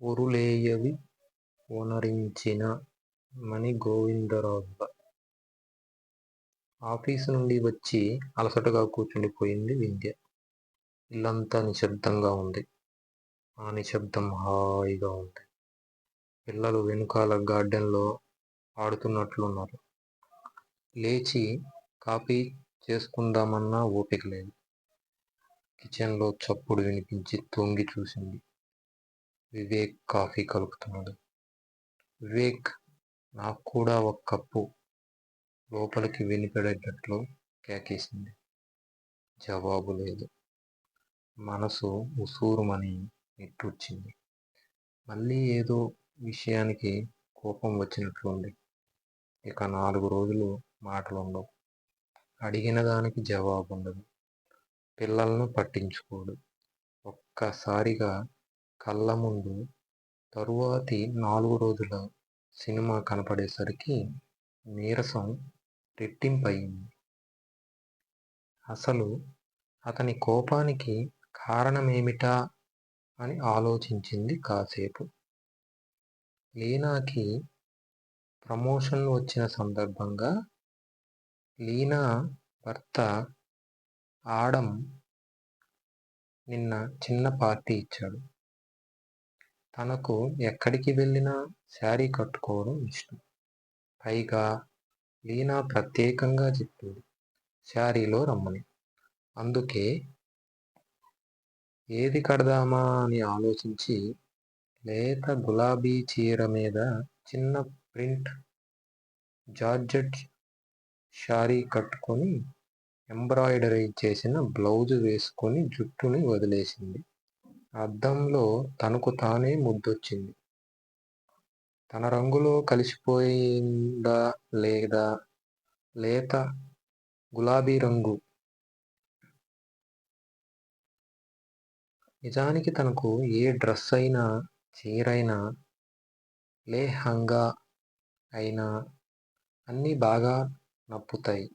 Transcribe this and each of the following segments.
ఒరులేయవి ఓనరించిన మణి Govindarao office నుండి వచ్చి అలసటగా కూర్చుండిపోయింది వింధ్య. ఇల్లంతా నిశ్శబ్దంగా ఉంది ఆ నిశ్శబ్దం హాయిగా ఉంది పిల్లలు వెనుకాల గార్డెన్లో ఆడుతున్నట్లున్నారు. లేచి కాఫీ చేసుకుందామన్నా ఓపిక లేదు. కిచెన్లో చప్పుడు వినిపించి తొంగి చూసింది. వివేక్ కాఫీ కలుపుతున్నాడు. వివేక్! నాకు కూడా ఒక కప్పు లోపలికి వినపడేటట్లు కేకేసింది. జవాబు లేదు. మనసు ఉసూరుమని నిట్టూర్చింది. మళ్ళీ ఏదో విషయానికి కోపం వచ్చినట్లుంది. ఇక నాలుగు రోజులు మాటలు ఉండవు అడిగిన దానికి జవాబు ఉండదు పిల్లలను పట్టించుకోడు. ఒక్కసారిగా కళ్ళ ముందు తరువాతి నాలుగు రోజుల సినిమా కనపడేసరికి నీరసం రెట్టింపయింది. అసలు అతని కోపానికి కారణమేమిటా అని ఆలోచించింది కాసేపు. లీనాకి ప్రమోషన్ వచ్చిన సందర్భంగా లీనా భర్త ఆడం నిన్న చిన్న పార్టీ ఇచ్చాడు. తనకు ఎక్కడికి వెళ్ళినా శారీ కట్టుకోవడం ఇష్టం. పైగా లీనా ప్రత్యేకంగా చెప్పింది శారీలో రమ్మని. అందుకే ఏది కడదామా అని ఆలోచించి లేత గులాబీ చీర మీద చిన్న ప్రింట్ జార్జెట్ శారీ కట్టుకొని ఎంబ్రాయిడరీ చేసిన బ్లౌజు వేసుకొని జుట్టుని వదిలేసింది. అద్దంలో తనకు తానే ముద్దొచ్చింది. తన రంగులో కలిసిపోయిందా లేదా లేత గులాబీ రంగు నిజానికి తనకు ఏ డ్రెస్ అయినా, చీరైనా, లేహంగా అయినా అన్నీ బాగా నప్పుతాయి.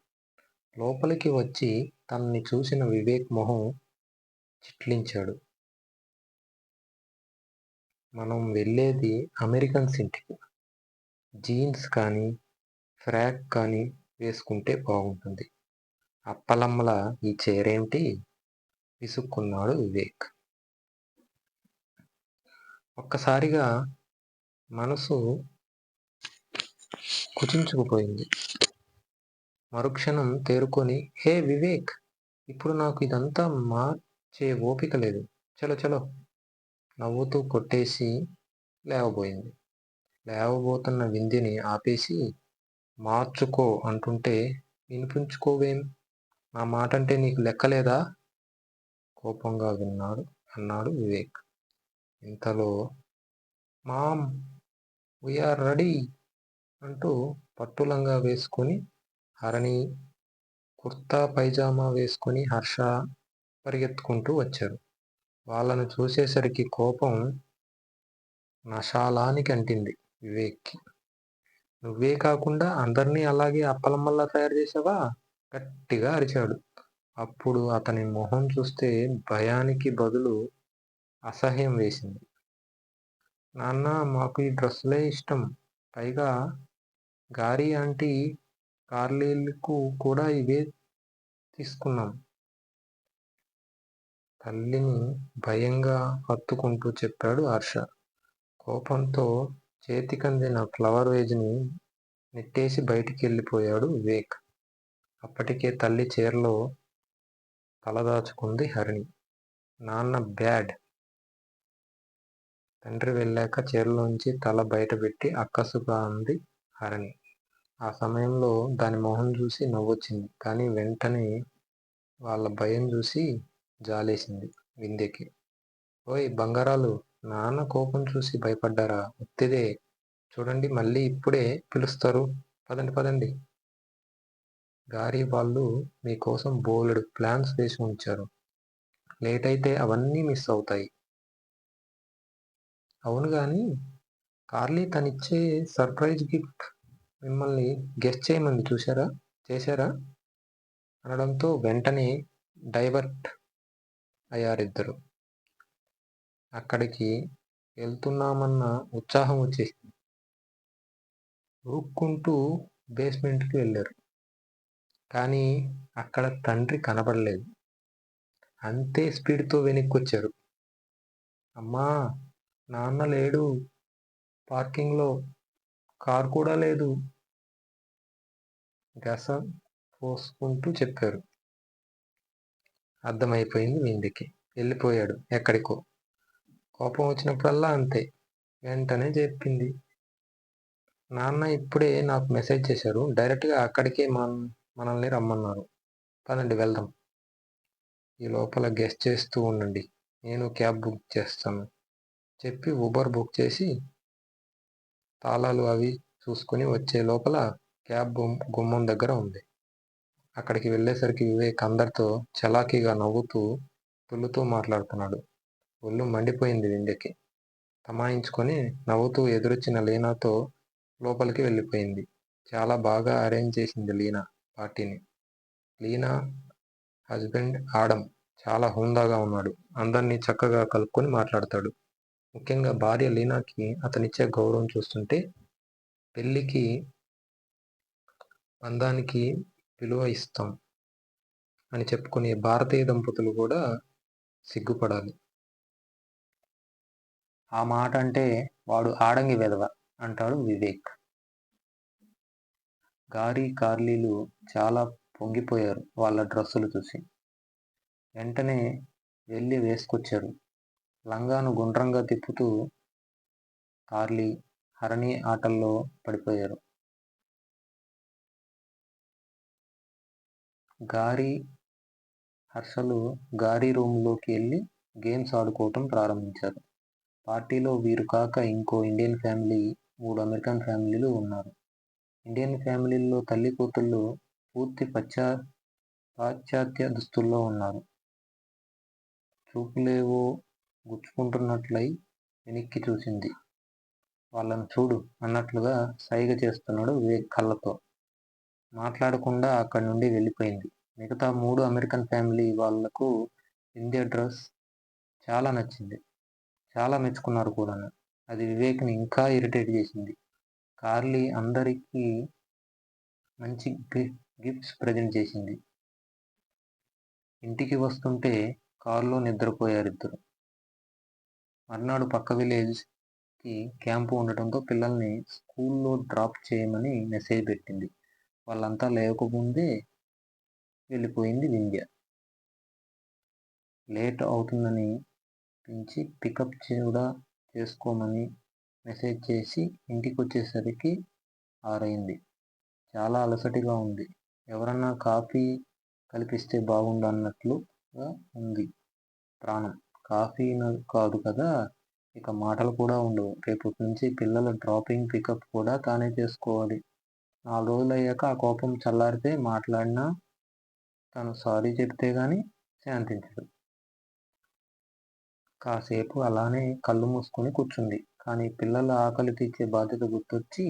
లోపలికి వచ్చి తనని చూసిన వివేక్ మొహం చిట్లించాడు. మనం వెళ్ళేది అమెరికన్స్ ఇంటికి. జీన్స్ కానీ, ఫ్రాక్ కానీ వేసుకుంటే బాగుంటుంది. అప్పలమ్మల ఈ చీరేమిటి? విసుక్కున్నాడు వివేక్. ఒక్కసారిగా మనసు కుచించుకుపోయింది. మరుక్షణం తేరుకొని హే వివేక్! ఇప్పుడు నాకు ఇదంతా మార్చే ఓపిక లేదు. చలో చలో! నవ్వుతూ కొట్టేసి లేవబోయింది. లేవబోతున్న వింధ్యని ఆపేసి మార్చుకో అంటుంటే వినిపించుకోవేం? నా మాటంటే నీకు లెక్కలేదా? కోపంగా విన్నాడు అన్నాడు వివేక్. ఇంతలో మామ్! వీఆర్ రెడీ అంటూ పట్టులంగా వేసుకొని హరణి కుర్తా పైజామా వేసుకొని హర్ష పరిగెత్తుకుంటూ వచ్చారు. వాళ్ళను చూసేసరికి కోపం నశాలానికి అంటింది వివేక్కి నువ్వే కాకుండా అందరినీ అలాగే అప్పలమ్మల్లా తయారుచేశావా? గట్టిగా అరిచాడు. అప్పుడు అతని మొహం చూస్తే భయానికి బదులు అసహ్యం వేసింది. నాన్నా మాకు ఈ డ్రెస్సులే ఇష్టం. పైగా గారి ఆంటీ, కార్లీలకు కూడా ఇవే తీసుకున్నాం. తల్లిని భయంగా హత్తుకుంటూ చెప్పాడు హర్ష. కోపంతో చేతికందిన ఫ్లవర్ వేజ్ని నెట్టేసి బయటికి వెళ్ళిపోయాడు వివేక్. అప్పటికే తల్లి చీరలో తలదాచుకుంది హరిణి. నాన్న బ్యాడ్! తండ్రి వెళ్ళాక చీరలోంచి తల బయటపెట్టి అక్కసుగా అంది హరిణి. ఆ సమయంలో దాని మొహం చూసి నవ్వొచ్చింది. కానీ వెంటనే వాళ్ళ భయం చూసి జాలేసింది వింధ్యకి. ఓయ్ బంగారాలు నాన్న కోపం చూసి భయపడ్డారా? ఒత్తిదే చూడండి మళ్ళీ ఇప్పుడే పిలుస్తారు. పదండి పదండి. గారి వాళ్ళు మీకోసం బోలెడు ప్లాన్స్ వేసి లేట్ అయితే అవన్నీ మిస్ అవుతాయి. అవును కానీ కార్లీ తనిచ్చే సర్ప్రైజ్ గిఫ్ట్ మిమ్మల్ని గెస్ట్ చేయమంది చేశారా? అనడంతో వెంటనే డైవర్ట్ అయ్యారిద్దరు అక్కడికి వెళ్తున్నామన్న ఉత్సాహం వచ్చేసింది. ఊక్కుంటూ బేస్మెంట్కి వెళ్ళారు. కానీ అక్కడ తండ్రి కనబడలేదు. అంతే స్పీడ్తో వెనక్కి వచ్చారు అమ్మా నాన్న లేడు. పార్కింగ్లో కారు కూడా లేదు. గస పోసుకుంటూ చెప్పారు. అర్థమైపోయింది విందుకి వెళ్ళిపోయాడు ఎక్కడికో. కోపం వచ్చినప్పుడల్లా అంతే. వెంటనే చెప్పింది. నాన్న ఇప్పుడే నాకు మెసేజ్ చేశారు. డైరెక్ట్గా అక్కడికే మన మనల్ని రమ్మన్నారు. పదండి వెళ్దాం. ఈ లోపల గెస్ట్ చేస్తూ ఉండండి. నేను క్యాబ్ బుక్ చేస్తాను. చెప్పి ఊబర్ బుక్ చేసి తాళాలు అవి చూసుకుని వచ్చే లోపల క్యాబ్ గుమ్మం దగ్గర ఉంది. అక్కడికి వెళ్ళేసరికి వివేక్ అందరితో చలాకీగా నవ్వుతూ తుల్లుతూ మాట్లాడుతున్నాడు. ఒళ్ళు మండిపోయింది వింధ్యకి. తమాయించుకొని నవ్వుతూ ఎదురొచ్చిన లీనాతో లోపలికి వెళ్ళిపోయింది. చాలా బాగా అరేంజ్ చేసింది లీనా పార్టీని. లీనా హస్బెండ్ ఆడం చాలా హుందాగా ఉన్నాడు. అందరినీ చక్కగా కలుపుకొని మాట్లాడతాడు. ముఖ్యంగా భార్య లీనాకి అతనిచ్చే గౌరవం చూస్తుంటే పెళ్ళికి అందానికి విలువ ఇస్తాం అని చెప్పుకునే భారతీయ దంపతులు కూడా సిగ్గుపడాలి. ఆ మాట అంటే వాడు ఆడంగి వెధవ అంటాడు వివేక్. గారి కార్లీలు చాలా పొంగిపోయారు వాళ్ళ డ్రెస్సులు చూసి. వెంటనే వెళ్ళి వేసుకొచ్చారు. లంగాను గుండ్రంగా తిప్పుతూ కార్లీ హరణి ఆటల్లో పడిపోయారు. గారి హర్షలు గారి రూమ్లోకి వెళ్ళి గేమ్స్ ఆడుకోవటం ప్రారంభించారు. పార్టీలో వీరు కాక ఇంకో ఇండియన్ ఫ్యామిలీ మూడు అమెరికన్ ఫ్యామిలీలు ఉన్నారు. ఇండియన్ ఫ్యామిలీల్లో తల్లి కూతుళ్ళు పూర్తి పశ్చా పాశ్చాత్య దుస్తుల్లో ఉన్నారు. చూపులేవో గుచ్చుకుంటున్నట్లయి వెనక్కి చూసింది. వాళ్ళని చూడు అన్నట్లుగా సైగ చేస్తున్నాడు వివేక్ కళ్ళతో. మాట్లాడకుండా అక్కడి నుండి వెళ్ళిపోయింది. మిగతా మూడు అమెరికన్ ఫ్యామిలీ వాళ్ళకు ఇండియా డ్రెస్ చాలా నచ్చింది. చాలా మెచ్చుకున్నారు కూడా అది వివేక్ని ఇంకా ఇరిటేట్ చేసింది. కార్లీ అందరికీ మంచి గిఫ్ట్స్ ప్రజెంట్ చేసింది. ఇంటికి వస్తుంటే కారులో నిద్రపోయారు ఇద్దరు. మర్నాడు పక్క విలేజ్కి క్యాంపు ఉండటంతో పిల్లల్ని స్కూల్లో డ్రాప్ చేయమని మెసేజ్ పెట్టింది. వాళ్ళంతా లేకముందే వెళ్ళిపోయింది వింధ్య లేట్ అవుతుందని పెంచి పికప్ కూడా చేసుకోమని మెసేజ్ చేసి ఇంటికి వచ్చేసరికి ఆరైంది. చాలా అలసటిగా ఉంది. ఎవరన్నా కాఫీ కల్పిస్తే బాగుండు అన్నట్లుగా ఉంది ప్రాణం. కాఫీ కాదు కదా ఇక మాటలు కూడా ఉండవు. రేపటి నుంచి పిల్లల డ్రాపింగ్ పికప్ కూడా తానే చేసుకోవాలి. నాలుగు రోజులు అయ్యాక ఆ కోపం చల్లారితే మాట్లాడినా తను సారీ చెప్తే కానీ శాంతించడు కాసేపు అలానే కళ్ళు మూసుకొని కూర్చుంది. కానీ పిల్లల ఆకలి తీర్చే బాధ్యత గుర్తొచ్చి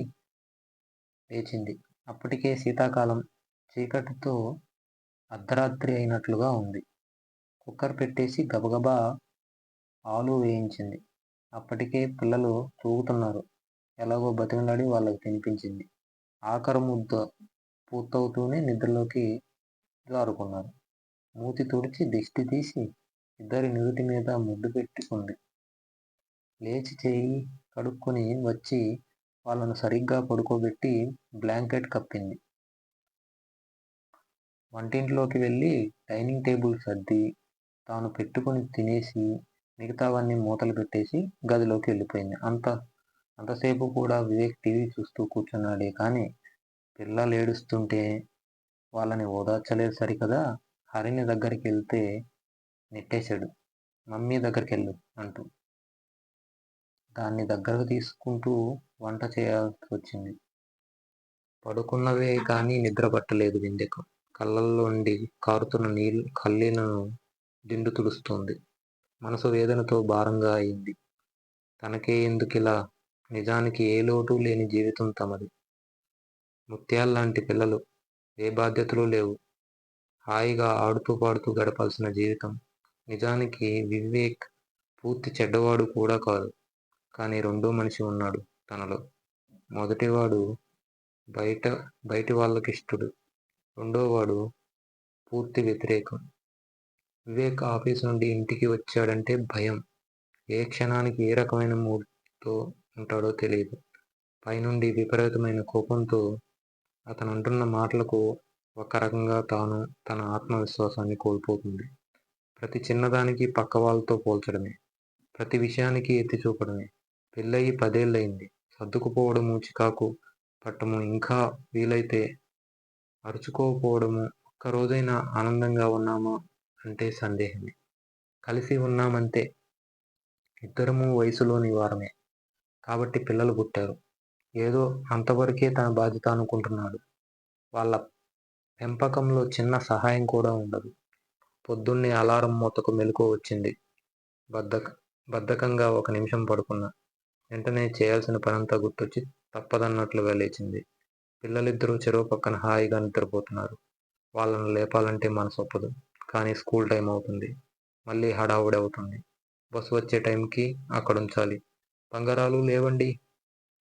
లేచింది. అప్పటికే శీతాకాలం చీకటితో అర్ధరాత్రి అయినట్లుగా ఉంది. కుక్కర్ పెట్టేసి గబగబా ఆలు వేయించింది. అప్పటికే పిల్లలు తూగుతున్నారు. ఎలాగో బతిమలాడి వాళ్ళకి తినిపించింది. ఆఖరు ముద్ద పూర్తవుతూనే నిద్రలోకి జారుకున్నారు మూతి తుడిచి దిష్టి తీసి ఇద్దరి నుదుటి మీద ముద్దు పెట్టుకుంది. లేచి చేయి కడుక్కొని వచ్చి వాళ్ళను సరిగ్గా పడుకోబెట్టి బ్లాంకెట్ కప్పింది. వంటింట్లోకి వెళ్ళి డైనింగ్ టేబుల్ సర్ది తాను పెట్టుకుని తినేసి మిగతావన్నీ మూతలు పెట్టేసి గదిలోకి వెళ్ళిపోయింది. అంత అంతసేపు కూడా వివేక్ టీవీ చూస్తూ కూర్చున్నాడే. కానీ పిల్లలు ఏడుస్తుంటే వాళ్ళని ఓదార్చలేదు సరికదా? హరిని దగ్గరికి వెళ్తే నెట్టేశాడు. మమ్మీ దగ్గరికి వెళ్ళు అంటూ. దాన్ని దగ్గరకు తీసుకుంటూ వంట చేయాల్సి వచ్చింది. పడుకున్నవే కానీ నిద్ర పట్టలేదు వింధ్యకు కళ్ళల్లోండి కారుతున్న నీళ్ళు కళ్ళీలను దిండు తుడుస్తోంది. మనసు వేదనతో భారంగా అయింది. తనకే ఎందుకు ఇలా నిజానికి ఏ లోటు లేని జీవితం తమది ముత్యాల్లాంటి పిల్లలు ఏ బాధ్యతలు లేవు హాయిగా ఆడుతూ పాడుతూ గడపాల్సిన జీవితం నిజానికి వివేక్ పూర్తి చెడ్డవాడు కూడా కాదు కానీ రెండో మనిషి ఉన్నాడు తనలో. మొదటివాడు బయట బయటి వాళ్ళకిష్టుడు. రెండోవాడు పూర్తి వ్యతిరేకం. వివేక్ ఆఫీస్ నుండి ఇంటికి వచ్చాడంటే భయం. ఏ క్షణానికి ఏ రకమైన మూడ్తో ఉంటాడో తెలియదు పైనుండి విపరీతమైన కోపంతో అతనంటున్న మాటలకు ఒక రకంగా తాను తన ఆత్మవిశ్వాసాన్ని కోల్పోతుంది. ప్రతి చిన్నదానికి పక్క వాళ్ళతో పోల్చడమే. ప్రతి విషయానికి ఎత్తి చూపడమే. పెళ్ళయి పదేళ్ళయింది. సర్దుకుపోవడము చికాకు పట్టము ఇంకా వీలైతే అరుచుకోకపోవడము ఒక్కరోజైనా ఆనందంగా ఉన్నామా అంటే సందేహమే. కలిసి ఉన్నామంతే. ఇద్దరము వయసులోని వారమే. కాబట్టి పిల్లలు పుట్టారు. ఏదో అంతవరకే తన బాధ్యత అనుకుంటున్నాడు. వాళ్ళ పెంపకంలో చిన్న సహాయం కూడా ఉండదు. పొద్దున్నే అలారం మూతకు మెలకువ వచ్చింది. బద్ధక బద్ధకంగా ఒక నిమిషం పడుకున్నా. వెంటనే చేయాల్సిన పనంతా గుర్తొచ్చి తప్పదన్నట్లుగా లేచింది. పిల్లలిద్దరూ చెరువు పక్కన హాయిగా నిద్రపోతున్నారు. వాళ్ళను లేపాలంటే మనసొప్పదు. కానీ స్కూల్ టైం అవుతుంది. మళ్ళీ హడావుడి అవుతుంది. బస్సు వచ్చే టైంకి అక్కడ ఉంచాలి బంగారాలూ లేవండి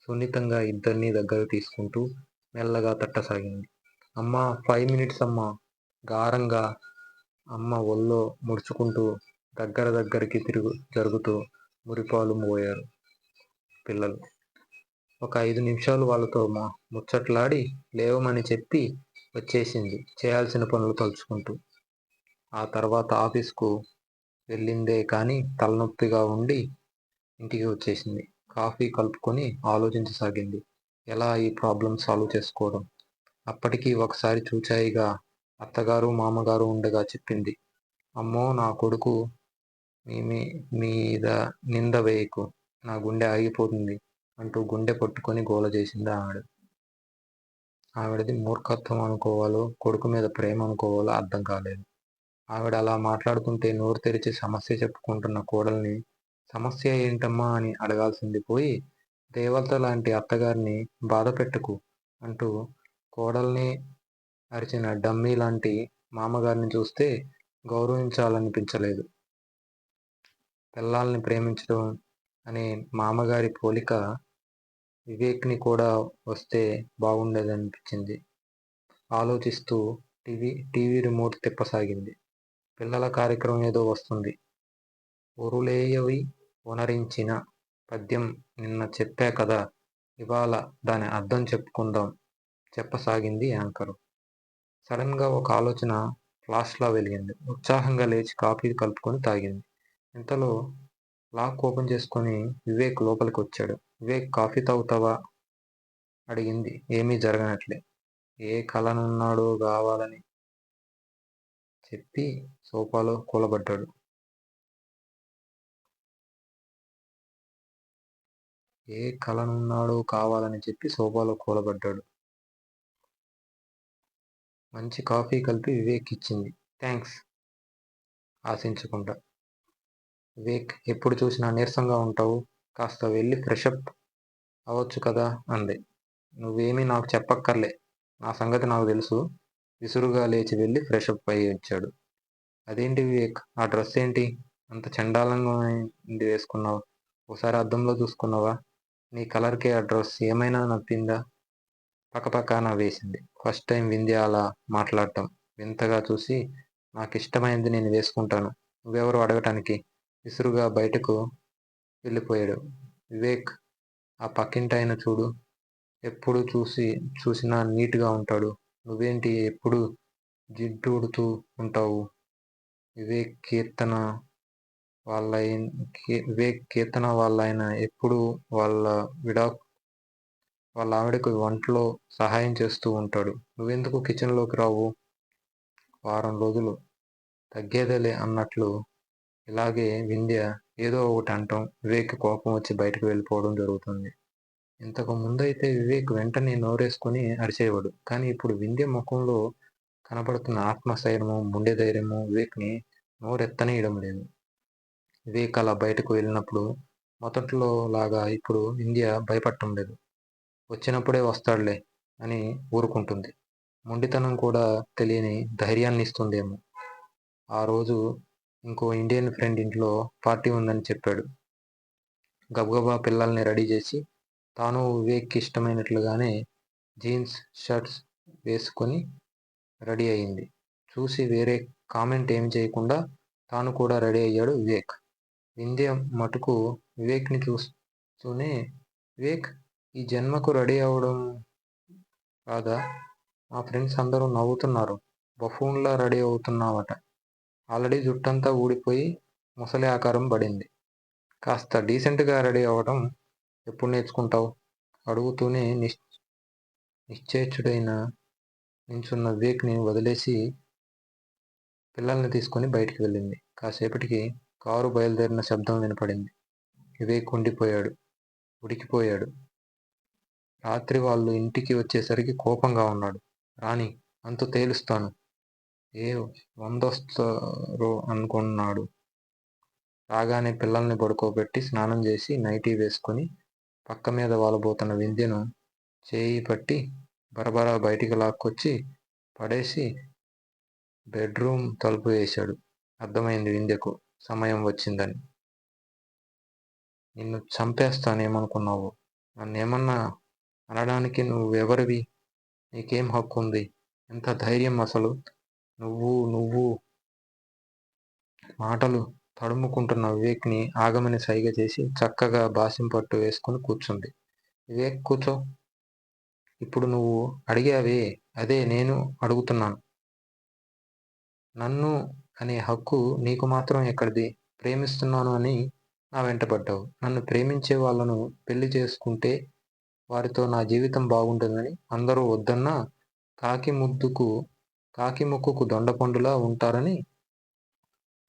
సున్నితంగా ఇద్దరిని దగ్గర తీసుకుంటూ మెల్లగా తట్టసాగింది. అమ్మ ఫైవ్ మినిట్స్ అమ్మ గారంగా అమ్మ ఒళ్ళో ముడుచుకుంటూ దగ్గర దగ్గరికి తిరుగు జరుగుతూ మురిపాలు మోయారు పిల్లలు. ఒక ఐదు నిమిషాలు వాళ్ళతో మా ముచ్చట్లాడి లేవమని చెప్పి వచ్చేసింది చేయాల్సిన పనులు తలుచుకుంటూ. ఆ తర్వాత ఆఫీస్కు వెళ్ళిందే కానీ తలనొప్పిగా ఉండి ఇంటికి వచ్చేసింది. కాఫీ కలుపుకొని ఆలోచించసాగింది. ఎలా ఈ ప్రాబ్లం సాల్వ్ చేసుకోవడం? అప్పటికి ఒకసారి చూచాయిగా అత్తగారు మామగారు ఉండగా చెప్పింది. అమ్మో నా కొడుకు మీద నింద వేయకు. నా గుండె ఆగిపోతుంది అంటూ గుండె పట్టుకొని గోల చేసింది ఆవిడ. ఆవిడది మూర్ఖత్వం అనుకోవాలో, కొడుకు మీద ప్రేమ అనుకోవాలో అర్థం కాలేదు. ఆవిడ అలా మాట్లాడుతుంటే నోరు తెరిచి సమస్య చెప్పుకుంటున్న కోడల్ని సమస్య ఏంటమ్మా అని అడగాల్సింది పోయి దేవతలాంటి అత్తగారిని బాధపెట్టకు అంటూ కోడల్ని అరిచిన డమ్మీ లాంటి మామగారిని చూస్తే గౌరవించాలనిపించలేదు. పిల్లల్ని ప్రేమించడం అనే మామగారి పోలిక వివేక్ని కూడా వస్తే బాగుండేదనిపించింది. ఆలోచిస్తూ టీవీ టీవీ రిమోట్ తిప్పసాగింది. పిల్లల కార్యక్రమం ఏదో వస్తుంది. ఒరులేయవి ఉనరించిన పద్యం నిన్న చెప్పా కదా ఇవాళ దాని అర్థం చెప్పుకుందాం చెప్పసాగింది యాంకరు. సడన్గా ఒక ఆలోచన ఫ్లాష్లా వెలిగింది. ఉత్సాహంగా లేచి కాఫీ కలుపుకొని తాగింది. ఇంతలో లాక్ ఓపెన్ చేసుకొని వివేక్ లోపలికి వచ్చాడు. వివేక్ కాఫీ తాగుతావా? అడిగింది ఏమీ జరగనట్లే. ఏ కలనున్నాడో కావాలని చెప్పి సోఫాలో కూలబడ్డాడు. ఏ కలనున్నాడో కావాలని చెప్పి సోఫాలో కూలబడ్డాడు. మంచి కాఫీ కలిపి వివేక్ ఇచ్చింది. థ్యాంక్స్ ఆశించకుండా. వివేక్ ఎప్పుడు చూసినా నీరసంగా ఉంటావు. కాస్త వెళ్ళి ఫ్రెషప్ అవ్వచ్చు కదా అంది. నువ్వేమీ నాకు చెప్పక్కర్లే. నా సంగతి నాకు తెలుసు విసురుగా లేచి వెళ్ళి ఫ్రెషప్ అయ్యి వచ్చాడు. అదేంటి వివేక్ ఆ డ్రెస్ ఏంటి? అంత చండాలంగా వేసుకున్నావు ఒకసారి అద్దంలో చూసుకున్నావా? నీ కలర్కే ఆ డ్రెస్ ఏమైనా నప్పిందా? పక్కపక్కన వేసింది ఫస్ట్ టైం వింధ్య అలా మాట్లాడటం వింతగా చూసి నాకు ఇష్టమైంది నేను వేసుకుంటాను. నువ్వెవరు అడగటానికి? విసురుగా బయటకు వెళ్ళిపోయాడు. వివేక్ ఆ పక్కింటాయన చూడు. ఎప్పుడు చూసి చూసినా నీట్గా ఉంటాడు. నువ్వేంటి ఎప్పుడు జిడ్డుడుతూ ఉంటావు. వివేక్ కీర్తన వాళ్ళ వివేక్ కీర్తన వాళ్ళాయన ఎప్పుడూ వాళ్ళ విడా వాళ్ళ ఆవిడకి వంటలో సహాయం చేస్తూ ఉంటాడు. నువ్వెందుకు కిచెన్లోకి రావు? వారం రోజులు తగ్గేదేలే అన్నట్లు ఇలాగే వింధ్య ఏదో ఒకటి అంటాం వివేక్ కోపం వచ్చి బయటకు వెళ్ళిపోవడం జరుగుతుంది. ఇంతకు ముందైతే వివేక్ వెంటనే నోరేసుకొని అరిచేవాడు. కానీ ఇప్పుడు వింధ్య ముఖంలో కనబడుతున్న ఆత్మస్థైర్యము ముండె ధైర్యము వివేక్ని నోరెత్తనేయడం లేదు. వివేక్ అలా బయటకు వెళ్ళినప్పుడు మొదట్లో లాగా ఇప్పుడు ఇండియా భయపడటం లేదు. వచ్చినప్పుడే వస్తాడులే అని ఊరుకుంటుంది. మొండితనం కూడా తెలియని ధైర్యాన్ని ఇస్తుందేమో ఆ రోజు ఇంకో ఇండియన్ ఫ్రెండ్ ఇంట్లో పార్టీ ఉందని చెప్పాడు. గబగబా పిల్లల్ని రెడీ చేసి తాను వివేక్కి ఇష్టమైనట్లుగానే జీన్స్ షర్ట్స్ వేసుకొని రెడీ అయింది చూసి వేరే కామెంట్ ఏమి చేయకుండా తాను కూడా రెడీ అయ్యాడు వివేక్ వింధ్య మటుకు వివేక్ని చూస్తూనే వివేక్ ఈ జన్మకు రెడీ అవ్వడం కాదా? మా ఫ్రెండ్స్ అందరూ నవ్వుతున్నారు. బఫూన్లా రెడీ అవుతున్నావట. ఆల్రెడీ జుట్టంతా ఊడిపోయి ముసలి ఆకారం పడింది. కాస్త డీసెంట్గా రెడీ అవ్వడం ఎప్పుడు నేర్చుకుంటావు? అడుగుతూనే నిశ్ నిశ్చేచుడైన నించున్న వివేక్ని వదిలేసి పిల్లల్ని తీసుకొని బయటికి వెళ్ళింది. కాసేపటికి కారు బయలుదేరిన శబ్దం వినపడింది. వివేక్ ఉండిపోయాడు. ఉడికిపోయాడు. రాత్రి వాళ్ళు ఇంటికి వచ్చేసరికి కోపంగా ఉన్నాడు. రాణి అంత తేలుస్తాను. ఏ వందొస్తారో అనుకున్నాడు. రాగానే పిల్లల్ని పడుకోబెట్టి స్నానం చేసి నైటీ వేసుకొని పక్క మీద వాలబోతున్న వింధ్యను చేయి పట్టి బరబరా బయటికి లాక్కొచ్చి పడేసి బెడ్రూమ్ తలుపు వేశాడు. అర్థమైంది వింధ్యకు. సమయం వచ్చిందని. నిన్ను చంపేస్తానేమనుకున్నావు నన్నేమన్నా అనడానికి నువ్వెవరివి? నీకేం హక్కు ఉంది ఎంత ధైర్యం అసలు? నువ్వు నువ్వు మాటలు తడుముకుంటున్న వివేక్ని ఆగమని సైగ చేసి చక్కగా బాసిం పట్టు వేసుకుని కూర్చుంది. వివేక్ కూర్చో. ఇప్పుడు నువ్వు అడిగావే అదే నేను అడుగుతున్నాను. నన్ను అనే హక్కు నీకు మాత్రం ఎక్కడిది? ప్రేమిస్తున్నాను అని నా వెంటపడ్డావు నన్ను ప్రేమించే వాళ్ళను పెళ్ళి చేసుకుంటే వారితో నా జీవితం బాగుంటుందని అందరూ వద్దన్నా కాకి ముద్దుకు కాకి ముక్కుకు దొండపండులా ఉంటారని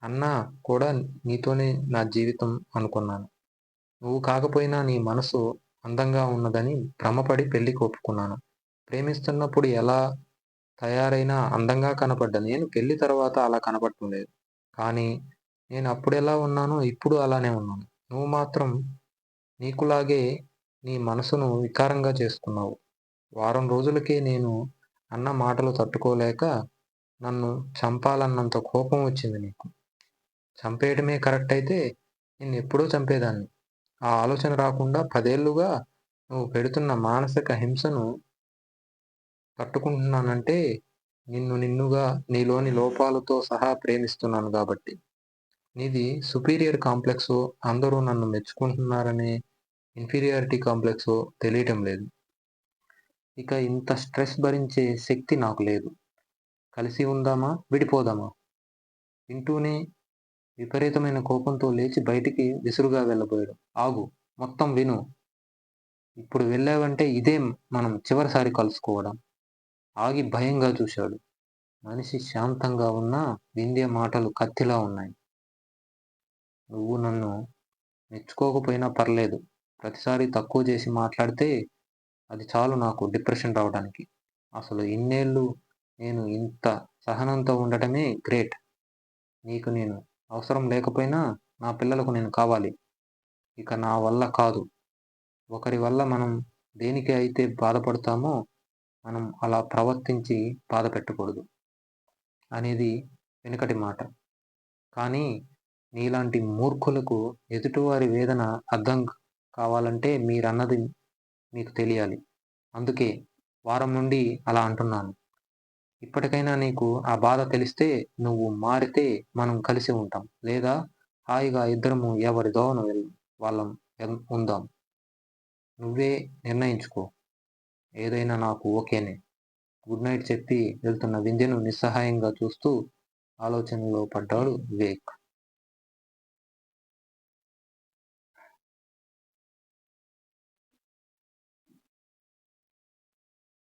అన్నా కూడా నీతోనే నా జీవితం అనుకున్నాను. నువ్వు కాకపోయినా నీ మనసు అందంగా ఉన్నదని భ్రమపడి పెళ్ళికి ఒప్పుకున్నాను ప్రేమిస్తున్నప్పుడు ఎలా తయారైన అందంగా కనపడ్డ. నేను పెళ్ళి తర్వాత అలా కనపడటం లేదు కానీ నేను అప్పుడు ఎలా ఉన్నానో ఇప్పుడు అలానే ఉన్నాను. నువ్వు మాత్రం నీకులాగే నీ మనసును వికారంగా చేసుకున్నావు. వారం రోజులకే నేను అన్న మాటలు తట్టుకోలేక నన్ను చంపాలన్నంత కోపం వచ్చింది నీకు. చంపేయడమే కరెక్ట్ అయితే నేను ఎప్పుడో చంపేదాన్ని. ఆ ఆలోచన రాకుండా పదేళ్ళుగా నువ్వు పెడుతున్న మానసిక హింసను తట్టుకుంటున్నానంటే నిన్ను నిన్నుగా నీలోని లోపాలతో సహా ప్రేమిస్తున్నాను కాబట్టి. నీది సుపీరియర్ కాంప్లెక్స్ అందరూ నన్ను మెచ్చుకుంటున్నారనే ఇన్ఫీరియారిటీ కాంప్లెక్స్ తెలియటం లేదు. ఇక ఇంత స్ట్రెస్ భరించే శక్తి నాకు లేదు. కలిసి ఉందామా? విడిపోదామా? వింటూనే విపరీతమైన కోపంతో లేచి బయటికి విసురుగా వెళ్ళబోయాడు. ఆగు మొత్తం విను. ఇప్పుడు వెళ్ళావంటే ఇదే మనం చివరిసారి కలుసుకోవడం. ఆగి భయంగా చూశాడు. మనిషి శాంతంగా ఉన్నా వింధ్య మాటలు కత్తిలా ఉన్నాయి. నువ్వు నన్ను మెచ్చుకోకపోయినా పర్లేదు. ప్రతిసారి తక్కువ చేసి మాట్లాడితే అది చాలు నాకు డిప్రెషన్ రావడానికి. అసలు ఇన్నేళ్ళు నేను ఇంత సహనంతో ఉండటమే గ్రేట్. నీకు నేను అవసరం లేకపోయినా నా పిల్లలకు నేను కావాలి. ఇక నా వల్ల కాదు. ఒకరి వల్ల మనం దేనికి అయితే బాధపడతామో మనం అలా ప్రవర్తించి బాధ పెట్టకూడదు అనేది వెనుకటి మాట. కానీ నీలాంటి మూర్ఖులకు ఎదుటివారి వేదన అర్థం కావాలంటే మీరన్నది మీకు తెలియాలి. అందుకే వారం నుండి అలా అంటున్నాను. ఇప్పటికైనా నీకు ఆ బాధ తెలిస్తే నువ్వు మారితే మనం కలిసి ఉంటాం. లేదా హాయిగా ఇద్దరము ఎవరి దోవన వాళ్ళం ఉందాం. నువ్వే నిర్ణయించుకో. ఏదైనా నాకు ఓకేనే. గుడ్ నైట్ చెప్పి వెళ్తున్న వింధ్యను నిస్సహాయంగా చూస్తూ ఆలోచనలో పడ్డాడు వివేక్.